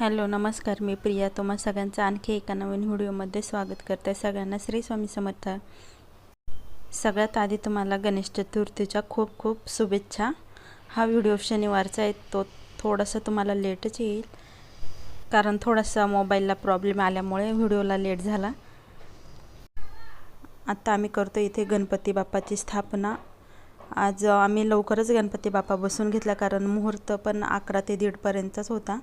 Hello नमस्कार. मी प्रिया. तुम्हा सगळ्यांचं आणखी एका नवीन व्हिडिओमध्ये स्वागत करते. सगळ्यांना श्री स्वामी समर्थ. सगळ्यात आधी तुम्हाला गणेश चतुर्थीच्या खूप खूप शुभेच्छा. हा व्हिडिओ शनिवारचा आहे. तो थोडासा तुम्हाला लेटच येईल. कारण थोडासा मोबाईलला प्रॉब्लेम आल्यामुळे व्हिडिओला लेट झाला. आत्ता आम्ही करतो इथे गणपती बाप्पाची स्थापना. आज आम्ही लवकरच गणपती बाप्पा बसून घेतला. कारण मुहूर्त पण अकरा ते दीडपर्यंतच होता.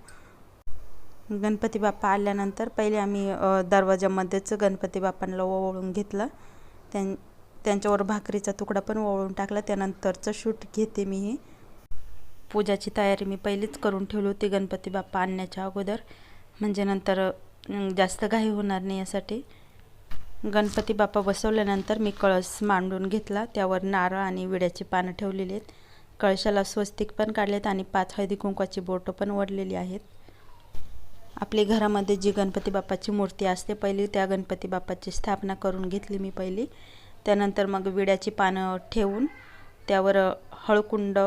गणपती बाप्पा आल्यानंतर पहिले आम्ही दरवाजामध्येच गणपती बाप्पांना ओवळून घेतलं. त्यां त्यांच्यावर भाकरीचा तुकडा पण ओवळून टाकला. त्यानंतरचं शूट घेते मी हे. पूजाची तयारी मी पहिलीच करून ठेवली होती गणपती बाप्पा आणण्याच्या अगोदर. म्हणजे नंतर जास्त घाई होणार नाही यासाठी. गणपती बाप्पा बसवल्यानंतर मी कळस मांडून घेतला. त्यावर नारळ आणि विड्याची पानं ठेवलेली आहेत. कळशाला स्वस्तिक पण काढलेत आणि पाच हळदी कुंकवाची बोटं पण ओढलेली आहेत. आपली घरामध्ये जी गणपती बाप्पाची मूर्ती असते पहिली त्या गणपती बाप्पाची स्थापना करून घेतली मी पहिली. त्यानंतर मग विड्याची पानं ठेवून त्यावर हळकुंड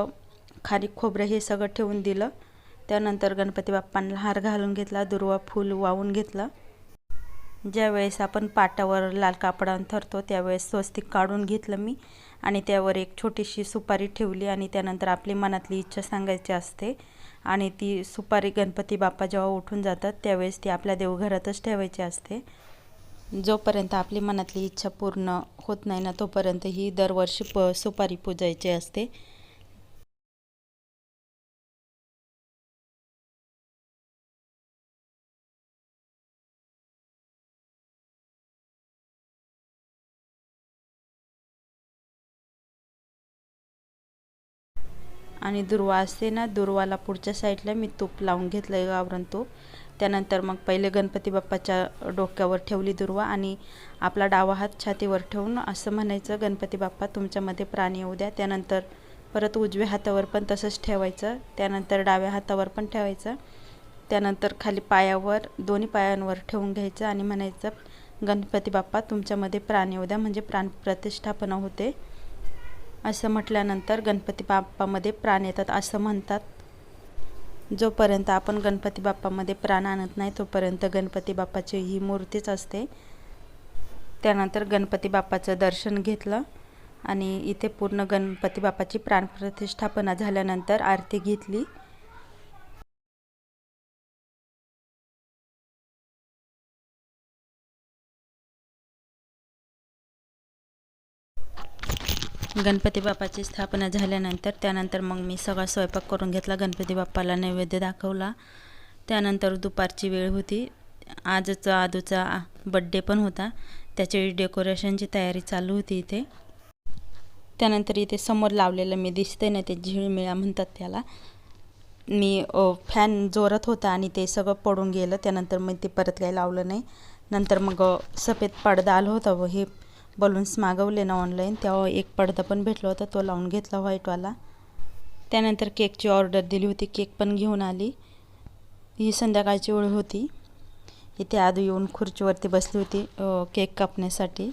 खारी खोबरं हे सगळं ठेवून दिलं. त्यानंतर गणपती बाप्पांना हार घालून घेतला दुर्वा फूल वाहून घेतलं. ज्यावेळेस आपण पाटावर लाल कापड अंथरतो त्यावेळेस स्वस्तिक काढून घेतलं मी आणि त्यावर एक छोटीशी सुपारी ठेवली आणि त्यानंतर आपली मनातली इच्छा सांगायची असते आणि ती सुपारी गणपती बाप्पा जेव्हा उठून जातात त्यावेळेस ती आपल्या देवघरातच ठेवायची असते. जोपर्यंत आपली मनातली इच्छा पूर्ण होत नाही ना तोपर्यंत ही दरवर्षी प सुपारी पूजायची असते. आणि दुर्वा असते ना दुर्वाला पुढच्या साईडला मी तूप लावून घेतलं आहे गावरण तूप. त्यानंतर मग पहिले गणपती बाप्पाच्या डोक्यावर ठेवली दुर्वा आणि आपला डावा हात छातीवर ठेवून असं म्हणायचं गणपती बाप्पा तुमच्यामध्ये प्राणी येऊ द्या. त्यानंतर परत उजव्या हातावर पण तसंच ठेवायचं. त्यानंतर डाव्या हातावर पण ठेवायचं. त्यानंतर खाली पायावर दोन्ही पायांवर ठेवून घ्यायचं आणि म्हणायचं गणपती बाप्पा तुमच्यामध्ये प्राण येऊ द्या. म्हणजे प्राणप्रतिष्ठापना होते. असं म्हटल्यानंतर गणपती बाप्पामध्ये प्राण येतात असं म्हणतात. जोपर्यंत आपण गणपती बाप्पामध्ये प्राण आणत नाही तोपर्यंत गणपती बाप्पाची ही मूर्तीच असते. त्यानंतर गणपती बाप्पाचं दर्शन घेतलं आणि इथे पूर्ण गणपती बाप्पाची प्राणप्रतिष्ठापना झाल्यानंतर आरती घेतली. गणपती बाप्पाची स्थापना झाल्यानंतर त्यानंतर मग मी सगळा स्वयंपाक करून घेतला. गणपती बाप्पाला नैवेद्य दाखवला. त्यानंतर दुपारची वेळ होती. आजचा आदूचा बड्डे पण होता. त्याची डेकोरेशनची तयारी चालू होती इथे. त्यानंतर इथे समोर लावलेलं मी दिसते ना ते झिळमिळा म्हणतात त्याला. मी फॅन जोरत होता आणि ते सगळं पडून गेलं. त्यानंतर मग ते परत काही लावलं नाही. नंतर मग सफेद पडदा आलं होतं व हे बलून्स मागवले ना ऑनलाईन तेव्हा एक पडदा पण भेटला होता तो लावून घेतला व्हाईटवाला त्यानंतर केकची ऑर्डर दिली होती केक पण घेऊन आली. ही संध्याकाळची वेळ होती. इथे आधी येऊन खुर्चीवरती बसली होती केक कापण्यासाठी.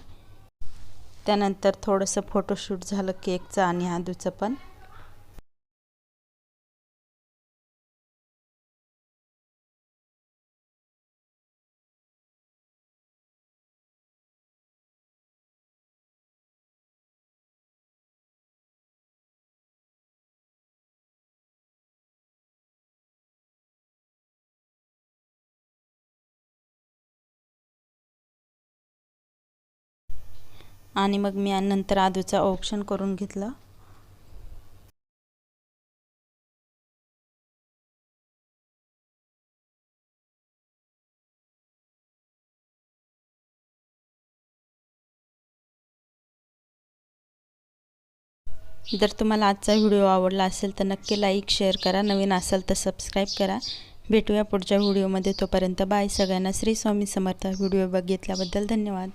त्यानंतर थोडंसं फोटोशूट झालं केकचं आणि आदूचं पण. आणि मग मी नंतर आदूचा ऑप्शन करून घेतलं. जर तुम्हाला आजचा व्हिडिओ आवडला असेल तर नक्की लाईक शेअर करा. नवीन असेल तर सबस्क्राईब करा. भेटूया पुढच्या व्हिडिओमध्ये. तोपर्यंत बाय सगळ्यांना. श्री स्वामी समर्थ. व्हिडिओ बघितल्याबद्दल धन्यवाद.